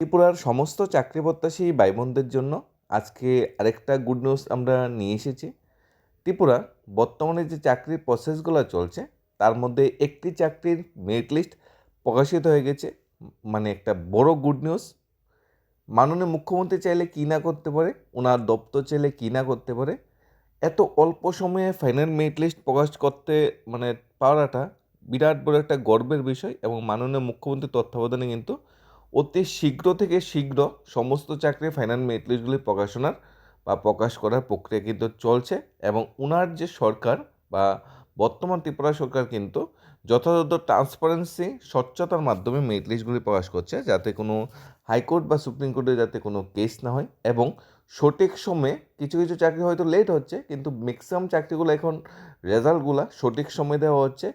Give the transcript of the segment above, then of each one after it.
ত্রিপুরার সমস্ত চাকরি প্রত্যাশী ভাই বোনদের জন্য আজকে আরেকটা গুড নিউজ আমরা নিয়ে এসেছি। ত্রিপুরা বর্তমানে যে চাকরির প্রসেসগুলো চলছে, তার মধ্যে একটি চাকরির মেরিট লিস্ট প্রকাশিত হয়ে গেছে মানে একটা বড় গুড নিউজ মাননীয় মুখ্যমন্ত্রী চাইলে কী না করতে পারে ওনার দপ্তর চাইলে কী না করতে পারে, এত অল্প সময়ে ফাইনাল মেরিট লিস্ট প্রকাশ করতে মানে পারাটা বিরাট বড় একটা গর্বের বিষয় এবং মাননীয় মুখ্যমন্ত্রীর তত্ত্বাবধানে কিন্তু অতি শীঘ্র থেকে শীঘ্র সমস্ত চাকরি ফাইনাল মেরিট লিস্টগুলি প্রকাশনার বা প্রকাশ করার প্রক্রিয়া কিন্তু চলছে এবং ওনার যে সরকার বা বর্তমান ত্রিপুরা সরকার কিন্তু যথাযথ ট্রান্সপারেন্সি স্বচ্ছতার মাধ্যমে মেরিট লিস্টগুলি প্রকাশ করছে যাতে কোনো হাইকোর্ট বা সুপ্রিম কোর্টে যাতে কোনো কেস না হয় এবং সঠিক সময়ে কিছু কিছু চাকরি হয়তো লেট হচ্ছে, কিন্তু ম্যাক্সিমাম চাকরিগুলো এখন রেজাল্টগুলো সঠিক সময়ে দেওয়া হচ্ছে।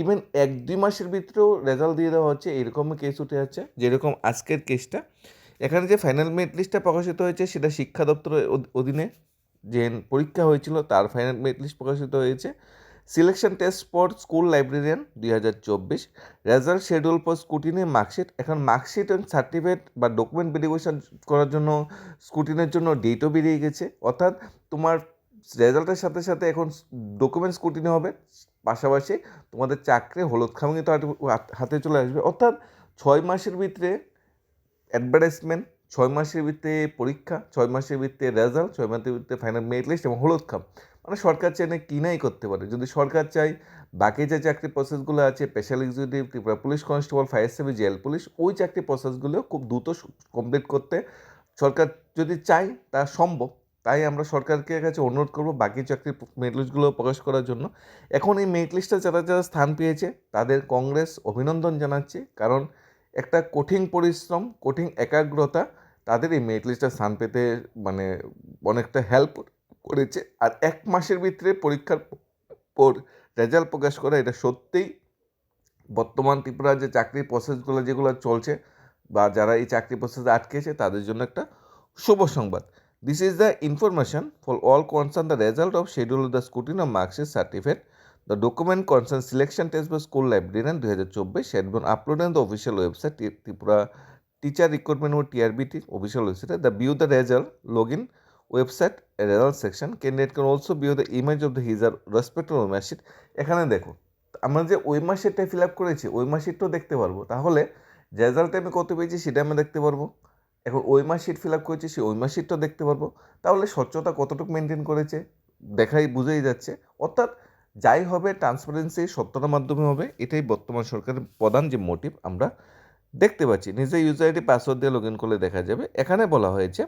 ইভেন এক দুই মাসের ভিতরেও রেজাল্ট দিয়ে দেওয়া হচ্ছে এরকমই কেস উঠে যাচ্ছে, যেরকম আজকের কেসটা এখানে যে ফাইনাল মেরিট লিস্টটা প্রকাশিত হয়েছে, সেটা শিক্ষা দপ্তরের অধীনে যে পরীক্ষা হয়েছিল, তার ফাইনাল মেরিট লিস্ট প্রকাশিত হয়েছে। Selection test for school librarian দুই হাজার চব্বিশ। Result schedule for scrutiny marksheet এখন মার্কশিট এবং সার্টিফিকেট বা ডকুমেন্ট ভেরিফিকেশন করার জন্য স্কুটিনের জন্য ডেটও বেরিয়ে গেছে। অর্থাৎ তোমার রেজাল্টের সাথে সাথে এখন ডকুমেন্ট স্কুটিনি হবে। পাশাপাশি তোমাদের চাকরি হলুদ খামিয়ে তো হাতে- চলে আসবে। অর্থাৎ ছয় মাসের ভিতরে অ্যাডভার্টাইজমেন্ট ছয় মাসের ভিতরে পরীক্ষা, ছয় মাসের ভিতরে রেজাল্ট ছয় মাসের ভিতরে ফাইনাল মেরিট লিস্ট এবং হলুদ খাম। মানে সরকার চাইলে কি নাই করতে পারে। যদি সরকার চাই বাকি যে চাকরি প্রসেসগুলো আছে special executive Tripura police constable fire service jail police ওই চাকরি প্রসেসগুলো খুব দ্রুত কমপ্লিট করতে সরকার যদি চায়, তা সম্ভব। তাই আমরা সরকারকে কাছে অনুরোধ করব, বাকি চাকরির মেরিট লিস্টগুলো প্রকাশ করার জন্য। এখন এই মেরিট যারা যারা স্থান পেয়েছে, তাদের কংগ্রেস অভিনন্দন জানাচ্ছে। কারণ একটা কঠিন পরিশ্রম, কঠিন একাগ্রতা, তাদের এই মেরিট স্থান পেতে মানে অনেকটা হেল্প করেছে। আর এক মাসের ভিতরে পরীক্ষার পর রেজাল্ট প্রকাশ করা, এটা সত্যিই বর্তমান ত্রিপুরার যে চাকরির প্রসেসগুলো যেগুলো চলছে বা যারা এই চাকরি প্রসেসে আটকেছে, তাদের জন্য একটা শুভ সংবাদ। This is the information for all concern the result of schedule the scrutiny of marksheet certificate the document concern selection test by school librarian দুই হাজার চব্বিশ had been upload in the official website Tripura teacher recruitment O TRBT official ওয়েবসাইটে the view the result log in website result section candidate can also view the image of the his her respective marksheet এখানে দেখো, আমরা যে ওই মাসেরটা fill up করেছি, ওই মাসেরটাও দেখতে পারব। তাহলে রেজাল্টে আমি কত পেয়েছি সেটা আমি দেখতে পারব। এখন ওই মাস শিট ফিল আপ করেছি, সেই ওই মাস শিটটাও দেখতে পারব। তাহলে স্বচ্ছতা কতটুকু মেনটেন করেছে, দেখাই বুঝেই যাচ্ছে। অর্থাৎ যাই হবে ট্রান্সপারেন্সি সত্যতার মাধ্যমে হবে, এটাই বর্তমান সরকারের প্রধান যে মোটিভ আমরা দেখতে পাচ্ছি। নিজের ইউজার আইডি পাসওয়ার্ড দিয়ে লগ ইন করলে দেখা যাবে। এখানে বলা হয়েছে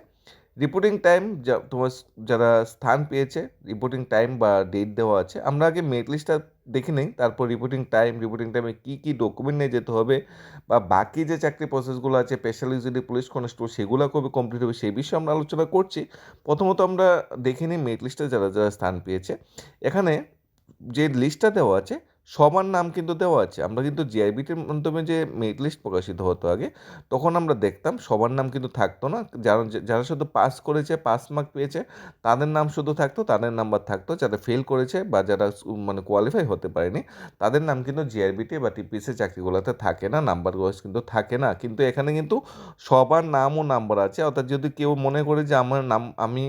রিপোর্টিং টাইম যা তোমার যারা স্থান পেয়েছে রিপোর্টিং টাইম বা ডেট দেওয়া আছে, আমরা আগে মেরিট লিস্টটা দেখে নেই, তারপর রিপোর্টিং টাইম রিপোর্টিং টাইমে কী কী ডকুমেন্ট নিয়ে যেতে হবে বা বাকি যে চাকরি প্রসেসগুলো আছে স্পেশাল যদি পুলিশ কনস্টেবল সেগুলো কবে কমপ্লিট হবে, সেই বিষয়ে আমরা আলোচনা করছি। প্রথমত আমরা দেখে নিই মেরিট লিস্টে যারা যারা স্থান পেয়েছে। এখানে যে লিস্টটা দেওয়া আছে সবার নাম কিন্তু দেওয়া আছে। আমরা কিন্তু জিআইবিটির মাধ্যমে যে মেরিট লিস্ট প্রকাশিত হতো আগে, তখন আমরা দেখতাম সবার নাম কিন্তু থাকতো না। যারা যারা শুধু পাস করেছে পাস মার্ক পেয়েছে, তাদের নাম শুধু থাকতো, তাদের নাম্বার থাকতো। যারা ফেল করেছে বা যারা মানে কোয়ালিফাই হতে পারেনি, তাদের নাম কিন্তু জিআরবিটি বা টিপিসি চাকরিগুলোতে থাকে না নাম্বার ওয়াইজ কিন্তু থাকে না। কিন্তু এখানে কিন্তু সবার নাম ও নাম্বার আছে। অর্থাৎ যদি কেউ মনে করে যে আমার নাম, আমি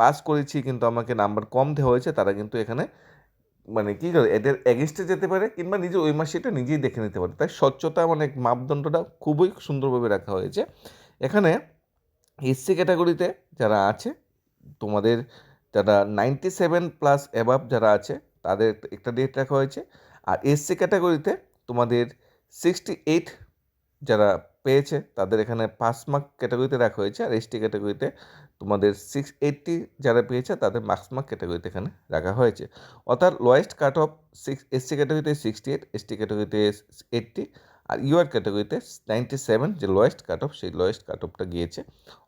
পাস করেছি কিন্তু আমাকে নাম্বার কম দেওয়া হয়েছে, তারা কিন্তু এখানে মানে কী করে, এদের এগেনস্টে যেতে পারে কিংবা নিজে ওই মাসে এটা নিজেই দেখে নিতে পারে। তাই স্বচ্ছতা মানে মাপদণ্ডটা খুবই সুন্দরভাবে রাখা হয়েছে। এখানে এসসি ক্যাটাগরিতে যারা আছে, তোমাদের যারা নাইনটি সেভেন প্লাস অ্যাবাভ যারা আছে, তাদের একটা ডেট রাখা হয়েছে। আর এসসি ক্যাটাগরিতে তোমাদের সিক্সটি এইট যারা পেয়েছে, তাদের এখানে পাস মার্ক ক্যাটাগরিতে রাখা হয়েছে। আর এসটি ক্যাটাগরিতে তোমাদের সিক্স এইটটি যারা পেয়েছে তাদের মার্কস মার্ক ক্যাটাগরিতে এখানে রাখা হয়েছে। অর্থাৎ lowest cut off six SC ক্যাটাগরিতে সিক্সটি এইট এসটি ক্যাটাগরিতে এইটটি আর ইউআর ক্যাটাগরিতে নাইনটি সেভেন যে লোয়েস্ট কাট অফ সেই লোয়েস্ট কাট অফটা গিয়েছে।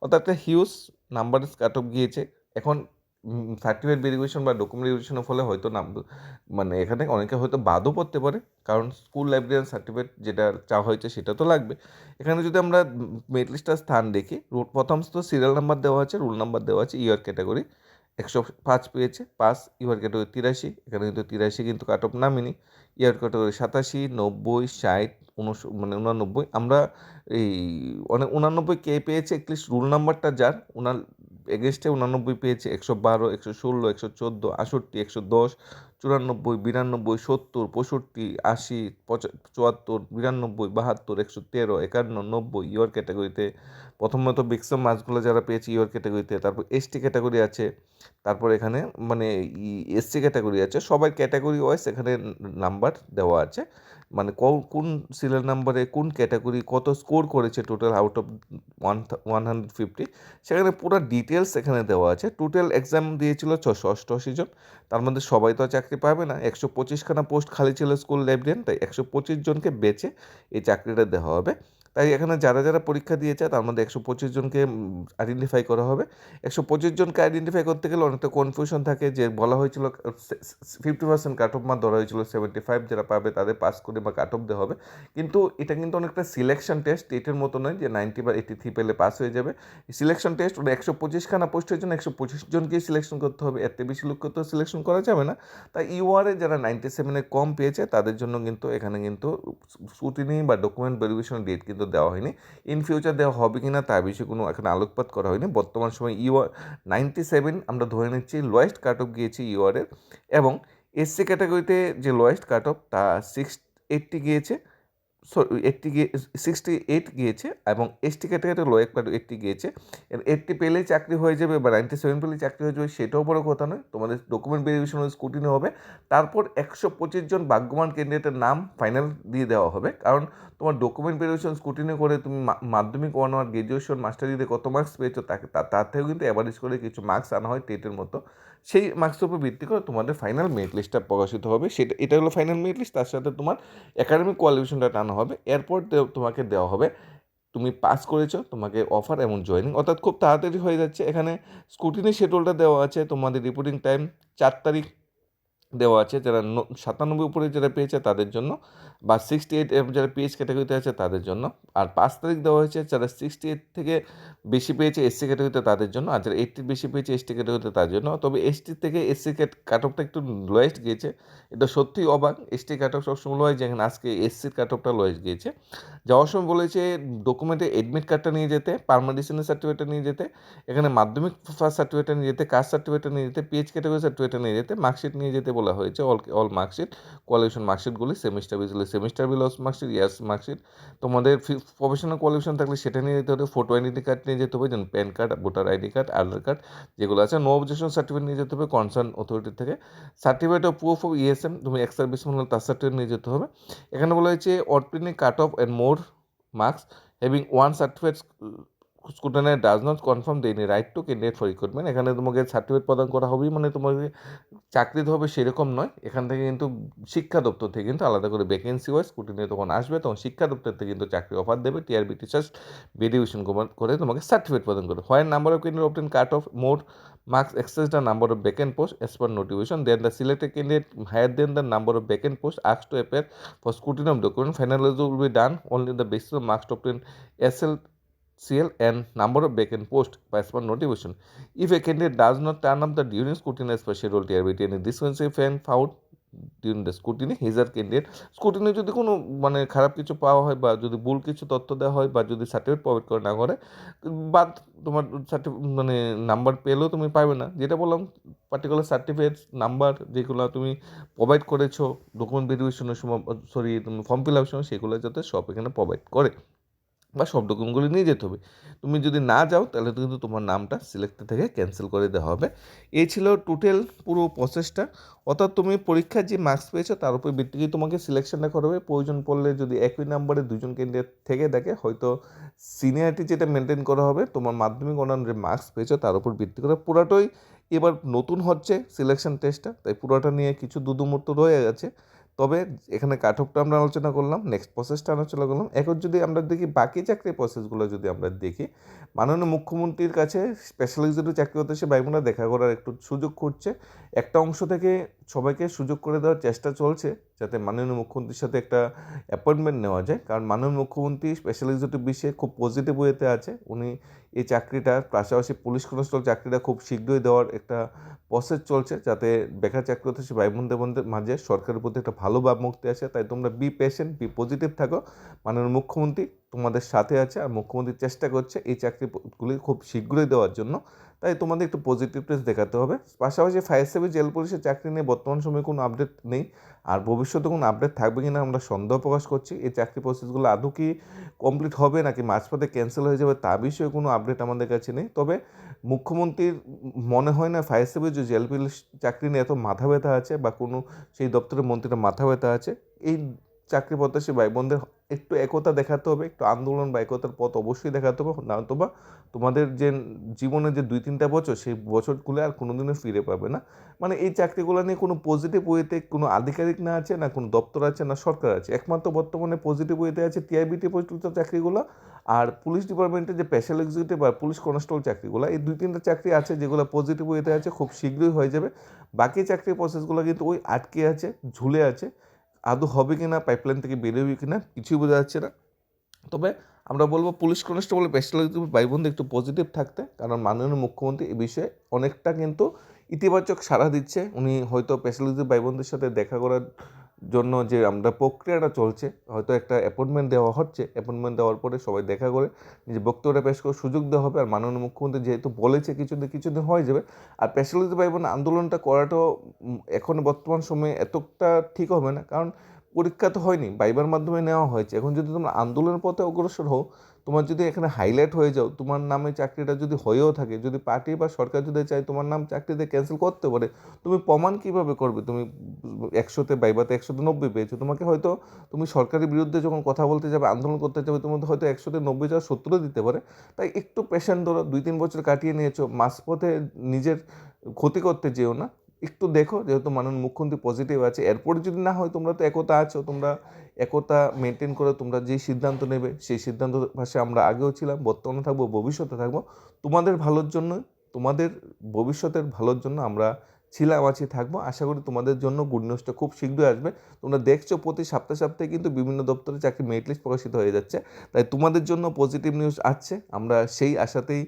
অর্থাৎ হিউজ নাম্বারের কাট অফ গিয়েছে। এখন সার্টিফিকেট ভেরিফিকেশন বা ডকুমেন্ট ভেরিফিকেশনের ফলে হয়তো নাম মানে এখানে অনেকে হয়তো বাদও পড়তে পারে। কারণ স্কুল লাইব্রেরিয়ান সার্টিফিকেট যেটা চাওয়া হয়েছে সেটা তো লাগবে। এখানে যদি আমরা মেরিট লিস্টটার স্থান দেখি রুল প্রথম তো সিরিয়াল নাম্বার দেওয়া আছে রুল নাম্বার দেওয়া আছে ইয়ার ক্যাটাগরি একশো পাঁচ পেয়েছে পাস ইউআর ক্যাটাগরি তিরাশি। এখানে কিন্তু তিরাশি কিন্তু কাট অফ নামিনি। ইয়ার ক্যাটাগরি সাতাশি, নব্বই, ষাট উনস মানে উনানব্বই। আমরা এই অনেক উনানব্বই কে পেয়েছে একলিস্ট রুল নাম্বারটা যার। উনার এগেনস্টে উনানব্বই পেয়েছে, একশো বারো, একশো ষোলো, একশো চোদ্দ, আষট্টি, একশো দশ, চুরানব্বই, বিরানব্বই, সত্তর, পঁয়ষট্টি, আশি চুয়াত্তর, বিরানব্বই, বাহাত্তর, একশো তেরো, একান্ন, নব্বই ইয়র ক্যাটাগরিতে। প্রথমত বিক্সম মাছগুলো যারা পেয়েছে ইয়র ক্যাটাগরিতে, তারপর এসটি ক্যাটাগরি আছে, তারপর এখানে মানে এসসি ক্যাটাগরি আছে, সবাই ক্যাটাগরি ওয়াইজ এখানে নাম্বার দেওয়া আছে। মানে কোন সিরিয়াল নাম্বারে কোন ক্যাটাগরি কত স্কোর করেছে total out of one one hundred fifty সেখানে পুরো ডিটেলস এখানে দেওয়া আছে। টোটাল এক্সাম দিয়েছিল ছশো অষ্টআশি জন। তার মধ্যে সবাই তো চাকরি পাবে না। একশো পঁচিশখানা পোস্ট খালি ছিল স্কুল লাইব্রেরিয়ান তাই একশো পঁচিশ জনকে বেছে এই চাকরিটা দেওয়া হবে। তাই এখানে যারা যারা পরীক্ষা দিয়েছে তার মধ্যে একশো পঁচিশ জনকে আইডেন্টিফাই করা হবে। একশো পঁচিশ জনকে আইডেন্টিফাই করতে গেলে অনেকটা কনফিউশন থাকে যে বলা হয়েছিল fifty percent cut off mark ধরা হয়েছিল সেভেন্টি ফাইভ যারা পাবে তাদের পাস করে বা কাট অফ দেওয়া হবে। কিন্তু এটা কিন্তু অনেকটা সিলেকশন টেস্ট এটার মতো নয় যে নাইনটি বা এইটি থ্রি পেলে পাস হয়ে যাবে। সিলেকশন টেস্ট ওটা একশো পঁচিশখানা পোস্টের জন্য একশো পঁচিশ জনকেই সিলেকশন করতে হবে। থেকে বেশি লোককে তো সিলেকশন করা যাবে না। তাই ইউআরে যারা নাইনটি সেভেনে কম পেয়েছে তাদের জন্য কিন্তু এখানে কিন্তু স্কুটিনি বা ডকুমেন্ট ভেরিফিকেশন ডেট কিন্তু দেওয়া হয়নি। ইন ফিউচার দেওয়া হবে কি না তার বিষয়ে কোনো এখানে আলোকপাত করা হয়নি। বর্তমান সময় ইউআর নাইনটি সেভেন আমরা ধরে নিচ্ছি লোয়েস্ট কাট অফ গিয়েছে ইউআরের এবং এসসি ক্যাটাগরিতে যে লোয়েস্ট কাট অফ তা সিক্স এইটটি গিয়েছে। এইটটি গিয়ে সিক্সটি এইট গিয়েছে এবং এসটি ক্যাটাগরিতে লো একবার এইটটি গিয়েছে। এইটটি পেলেই চাকরি হয়ে যাবে বা নাইনটি সেভেন পেলেই চাকরি হয়ে যাবে, সেটাও বড় কথা নয়। তোমাদের ডকুমেন্ট ভেরিফিকেশন স্কুটিনি হবে। তারপর একশো পঁচিশ জন ভাগ্যবান ক্যান্ডিডেটের নাম ফাইনাল দিয়ে দেওয়া হবে। কারণ তোমার ডকুমেন্ট ভেরিফিকেশন স্কুটিনি করে তুমি মাধ্যমিক ওয়ান ওয়ান গ্রাজুয়েশন মাস্টার দিতে কত মার্কস পেয়েছ, তাকে তার থেকেও কিন্তু অ্যাভারেজ করে কিছু মার্কস আনা হয় টেটের মতো। সেই মার্কসের উপর ভিত্তি করে তোমাদের ফাইনাল মেরিট লিস্টটা প্রকাশিত হবে। সেটা, এটা হলো ফাইনাল মেরিট লিস্ট তার সাথে তোমার একাডেমিক কোয়ালিফিকেশনটা টানা হবে। এরপর তোমাকে দেওয়া হবে, তুমি পাস করেছ, তোমাকে অফার এবং জয়নিং অর্থাৎ খুব তাড়াতাড়ি হয়ে যাচ্ছে। এখানে স্কুটিনি শিডিউলটা দেওয়া আছে তোমাদের রিপোর্টিং টাইম চার তারিখ দেওয়া আছে, যারা সাতানব্বই উপরে যারা পেয়েছে তাদের জন্য বা সিক্সটি এইট যারা পিএইচ ক্যাটাগরিতে আছে তাদের জন্য। আর পাঁচ তারিখ দেওয়া হয়েছে যারা সিক্সটি এইট থেকে বেশি পেয়েছে এসসি ক্যাটাগরিতে তাদের জন্য, আর যারা এইটটির বেশি পেয়েছে এসটি ক্যাটাগরিতে তার জন্য। তবে এসটির থেকে এসসি কাট অফটা একটু লোয়েস্ট গিয়েছে। এটা সত্যিই অবাক এসটি কাট অফ সবসময় হয় যেখানে আজকে এসসির কাট অফটা লোয়েস্ট গিয়েছে। যাওয়ার সময় বলেছে ডকুমেন্টে এডমিট কার্ডটা নিয়ে যেতে পারমাডিশনের সার্টিফিকেটটা নিয়ে যেতে, এখানে মাধ্যমিক ফার্স্ট সার্টিফিকেটটা নিয়ে যেতে কাস্ট সার্টিফিকেটটা নিয়ে যেতে পিএইচ ক্যাটাগরি সার্টিফিকেটটা নিয়ে যেতে মার্কশিট নিয়ে যেতে বলা হয়েছে অল অল মার্কশিট কোয়ালিফিকেশন মার্কশিটগুলি সেমিস্টার বিজলি semester bills marksheet years marksheet তোমাদের প্রফেশনাল কোয়ালিফিকেশন থাকলে সেটা নিয়ে যেতে হবে ফটো আইডেন্টি কার্ড নিয়ে যেতে হবে, যেমন PAN card voter ID card Aadhaar card যেগুলো আছে। নো অবজেকশন সার্টিফিকেট নিয়ে যেতে হবে কনসার্ন অথরিটি থেকে। Certificate of proof of ESM তুমি এক্স সার্ভিস হলে তার সার্টিফিকেট নিয়ে যেতে হবে। এখানে বলা হয়েছে অর্পিনিক cut off and more marks having one certificate স্কুটানের does not confirm দেয়নি right to candidate for recruitment এখানে তোমাকে সার্টিফিকেট প্রদান করা হবেই মানে তোমাকে চাকরি হবে সেরকম নয়। এখান থেকে কিন্তু শিক্ষা দপ্তর থেকে কিন্তু আলাদা করে ভ্যাকেন্সি হয় স্কুটিনে তখন আসবে, তখন শিক্ষা দপ্তর থেকে কিন্তু চাকরি অফার দেবে। টিআরবি টিচার্স ভেরিফিকেশন করে তোমাকে সার্টিফিকেট প্রদান করবে হয় number of candidate obtain cut off more marks excess the number of vacant posts as per notification, then the selected candidate higher than the number of vacant posts asked to appear for scrutiny of document finalization will be done only on the basis of marks obtained SL CL and number of vacant posts as per notification. If a candidate does not turn up the during scrutiny as per schedule TRBT and discrepancy fan found during the scrutiny হিজার candidate scrutiny যদি কোনো মানে খারাপ কিছু পাওয়া হয় বা যদি ভুল কিছু তথ্য দেওয়া হয় বা যদি সার্টিফিকেট প্রোভাইড করে না করে, বাদ তোমার সার্টিফিকেট মানে নাম্বার পেলেও তুমি পাবে না যেটা বললাম পার্টিকুলার সার্টিফিকেট নাম্বার যেগুলো তুমি প্রোভাইড করেছ ডকুমেন্ট ভেরিফিকেশনের সময় সরি তুমি ফর্ম ফিল আপের সময়, সেগুলো যাতে সব এখানে প্রোভাইড করে বা সব ডকুমেন্টগুলি নিয়ে যেতে হবে। তুমি যদি না যাও, তাহলে কিন্তু তোমার নামটা সিলেক্ট থেকে ক্যান্সেল করে দেওয়া হবে। এই ছিল টোটাল পুরো প্রসেসটা অর্থাৎ তুমি পরীক্ষার যে মার্কস পেয়েছ, তার উপর ভিত্তি করে তোমাকে সিলেকশনটা করা হবে। প্রয়োজন পড়লে যদি একই নাম্বারে দুজন ক্যান্ডিডেট থেকে দেখে, হয়তো সিনিয়রিটি যেটা মেনটেন করা হবে, তোমার মাধ্যমিক অন্যান্য যে মার্কস পেয়েছ, তার উপর ভিত্তি করে পুরোটাই এবার নতুন হচ্ছে সিলেকশন টেস্টটা তাই পুরোটা নিয়ে কিছু দুদুমূর্ত রয়ে গেছে। তবে এখানে কাট অফটা আমরা আলোচনা করলাম নেক্সট প্রসেসটা আলোচনা করলাম। এখন যদি আমরা দেখি বাকি চাকরির প্রসেসগুলো যদি আমরা দেখি, মাননীয় মুখ্যমন্ত্রীর কাছে স্পেশাল চাকরি হতে সে বাইমুনা দেখা করার একটু সুযোগ করছে একটা অংশ থেকে সবাইকে সুযোগ করে দেওয়ার চেষ্টা চলছে যাতে মাননীয় মুখ্যমন্ত্রীর সাথে একটা অ্যাপয়েন্টমেন্ট নেওয়া যায়। কারণ মাননীয় মুখ্যমন্ত্রী স্পেশাল এক্সিকিউটিভ বিষয়ে খুব পজিটিভ ওয়েতে আছে। উনি এই চাকরিটা, পাশাপাশি পুলিশ কনস্টেবল চাকরিটা খুব শীঘ্রই দেওয়ার একটা প্রসেস চলছে যাতে বেকার চাকরি হতে ভাই বোনদের মাঝে সরকারের প্রতি একটা ভালো ভাবমুক্তি আছে তাই তোমরা বি পেশেন্ট বি পজিটিভ থাকো। মাননীয় মুখ্যমন্ত্রী তোমাদের সাথে আছে আর মুখ্যমন্ত্রী চেষ্টা করছে এই চাকরিগুলি খুব শীঘ্রই দেওয়ার জন্য। তাই তোমাদের একটু পজিটিভনেস দেখাতে হবে। পাশাপাশি ফায়ার সার্ভিস জেল পুলিশের চাকরি নিয়ে বর্তমান সময়ে কোনো আপডেট নেই। আর ভবিষ্যতে কোনো আপডেট থাকবে কি না আমরা সন্দেহ প্রকাশ করছি। এই চাকরি প্রসেসগুলো আদৌ কি কমপ্লিট হবে নাকি মাঝপথে ক্যান্সেল হয়ে যাবে তা বিষয়ে কোনো আপডেট আমাদের কাছে নেই। তবে মুখ্যমন্ত্রীর মনে হয় না ফায়ার সার্ভিস যে জেল পুলিশ চাকরি নিয়ে এত মাথা ব্যথা আছে বা কোনো সেই দপ্তরের মন্ত্রীরা মাথা ব্যথা আছে। এই চাকরি প্রত্যাশী ভাই বোনদের একটু একতা দেখাতে হবে, একটু আন্দোলন বা একতার পথ অবশ্যই দেখাতে হবে। বা তোমাদের যে জীবনে যে দুই তিনটা বছর, সেই বছরগুলো আর কোনোদিনও ফিরে পাবে না। মানে এই চাকরিগুলো নিয়ে কোনো পজিটিভ ওয়েতে কোনো আধিকারিক না আছে, না কোনো দপ্তর আছে, না সরকার আছে। একমাত্র বর্তমানে পজিটিভ ওয়েতে আছে টিআইবিটি পরিচালিত চাকরিগুলো আর পুলিশ ডিপার্টমেন্টের যে স্পেশাল এক্সিকিউটিভ আর পুলিশ কনস্টেবল চাকরিগুলো, এই দুই তিনটা চাকরি আছে যেগুলো পজিটিভ ওয়েতে আছে, খুব শীঘ্রই হয়ে যাবে। বাকি চাকরির প্রসেসগুলো কিন্তু ওই আটকে আছে, ঝুলে আছে। আদৌ হবে কি না পাইপলাইন থেকে বেরোবে কি না কিছুই বোঝা যাচ্ছে না। তবে আমরা বলব পুলিশ কনস্টেবল পেশালিটি ভাই বোনদের একটু পজিটিভ থাকতে, কারণ মাননীয় মুখ্যমন্ত্রী এ বিষয়ে অনেকটা কিন্তু ইতিবাচক সাড়া দিচ্ছে। উনি হয়তো পেশালিটি ভাই সাথে দেখা করার জন্য যে আমরা প্রক্রিয়াটা চলছে, হয়তো একটা অ্যাপয়েন্টমেন্ট দেওয়া হচ্ছে অ্যাপয়েন্টমেন্ট দেওয়ার পরে সবাই দেখা করে যে বক্তব্যটা পেশ করার সুযোগ দেওয়া হবে, আর মাননীয় মুখ্যমন্ত্রী যেহেতু বলেছে কিছুদিন কিছুদিন হয়ে যাবে, আর স্পেশালিস্ট ভাই বোন আন্দোলনটা করাটাও এখন বর্তমান সময়ে এতটা ঠিক হবে না, কারণ পরীক্ষা তো হয়নি বাইবার মাধ্যমে নেওয়া হয়েছে। এখন যদি তোমরা আন্দোলনের পথে অগ্রসর হও তোমার যদি এখানে হাইলাইট হয়ে যাও, তোমার নামে চাকরিটা যদি হয়েও থাকে, যদি পার্টি বা সরকার যদি চায় তোমার নাম চাকরিতে ক্যান্সেল করতে পারে, তুমি প্রমাণ কীভাবে করবে? তুমি একশোতে বাইবাতে একশোতে নব্বই পেয়েছ, তোমাকে হয়তো তুমি সরকারের বিরুদ্ধে যখন কথা বলতে যাবে, আন্দোলন করতে যাবে, তোমার হয়তো একশোতে নব্বই যাওয়ার সত্তরও দিতে পারে। তাই একটু পেশেন্ট ধরো, দুই তিন বছর কাটিয়ে নিয়েছো, মাঝপথে নিজের ক্ষতি করতে যেও না। একটু দেখো, যেহেতু মাননীয় মুখ্যমন্ত্রী পজিটিভ আছে, এরপরে যদি না হয় তোমরা তো একতা আছো, তোমরা একতা মেনটেন করে তোমরা যে সিদ্ধান্ত নেবে, সেই সিদ্ধান্ত পাশে আমরা আগেও ছিলাম, বর্তমানে থাকব, ভবিষ্যতে থাকব। তোমাদের ভালোর জন্য, তোমাদের ভবিষ্যতের ভালোর জন্য আমরা ছিলাম, আছি, থাকব। আশা করি তোমাদের জন্য গুড নিউজটা খুব শীঘ্রই আসবে। তোমরা দেখছ প্রতি সপ্তাহে সপ্তাহে কিন্তু বিভিন্ন দপ্তরে চাকরি মেরিট লিস্ট প্রকাশিত হয়ে যাচ্ছে। তাই তোমাদের জন্য পজিটিভ নিউজ আসছে। আমরা সেই আশাতেই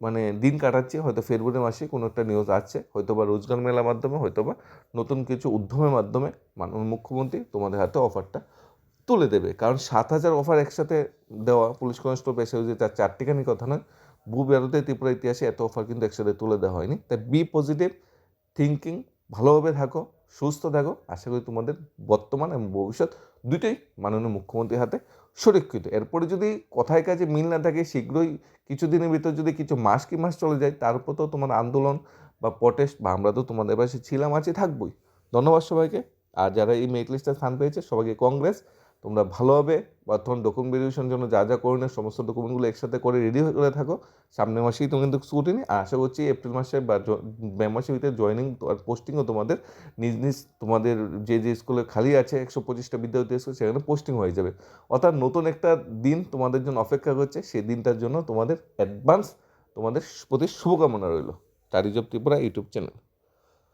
মানে দিন কাটাচ্ছি। হয়তো ফেব্রুয়ারি মাসে কোনো একটা নিউজ আসছে। হয়তো বা রোজগার মেলার মাধ্যমে হয়তো বা নতুন কিছু উদ্যমের মাধ্যমে মাননীয় মুখ্যমন্ত্রী তোমাদের হাতে অফারটা তুলে দেবে। কারণ সাত হাজার অফার একসাথে দেওয়া পুলিশ কনস্টেবল পেশা যে তার চারটিখানি কথা নয় ভূ ভারতে ত্রিপুরা ইতিহাসে এত অফার কিন্তু একসাথে তুলে দেওয়া হয়নি। তাই বি পজিটিভ থিঙ্কিং ভালোভাবে থাকো, সুস্থ থাকো। আশা করি তোমাদের বর্তমান এবং ভবিষ্যৎ দুটোই মাননীয় মুখ্যমন্ত্রীর হাতে সুরক্ষিত। এরপরে যদি কথায় কাজে মিল না থাকে, শীঘ্রই কিছুদিনের ভিতর যদি কিছু মাস কি মাস চলে যায় তারপর তো তোমার আন্দোলন বা প্রটেস্ট বা আমরা তো তোমাদের পাশে ছিলাম, আছি, থাকবোই। ধন্যবাদ সবাইকে। আর যারা এই মেরিট লিস্টে স্থান পেয়েছে, সবাইকে কংগ্রেস তোমরা ভালোভাবে বর্তমান ডকুমেন্ট ভেরিফিকেশনের জন্য যা যা করণীয় সমস্ত ডকুমেন্টগুলো একসাথে করে রেডি হয়ে করে থাকো। সামনের মাসেই তুমি কিন্তু ছুটি আর আশা করছি এপ্রিল মাসে বা মে মাসের ভিতরে জয়নিং আর পোস্টিংও তোমাদের নিজ নিজ তোমাদের যে যে স্কুলে খালি আছে, একশো পঁচিশটা বিদ্যার্থী স্কুল সেখানে পোস্টিং হয়ে যাবে। অর্থাৎ নতুন একটা দিন তোমাদের জন্য অপেক্ষা করছে, সেই দিনটার জন্য তোমাদের অ্যাডভান্স তোমাদের প্রতি শুভকামনা রইল। Of Tripura YouTube channel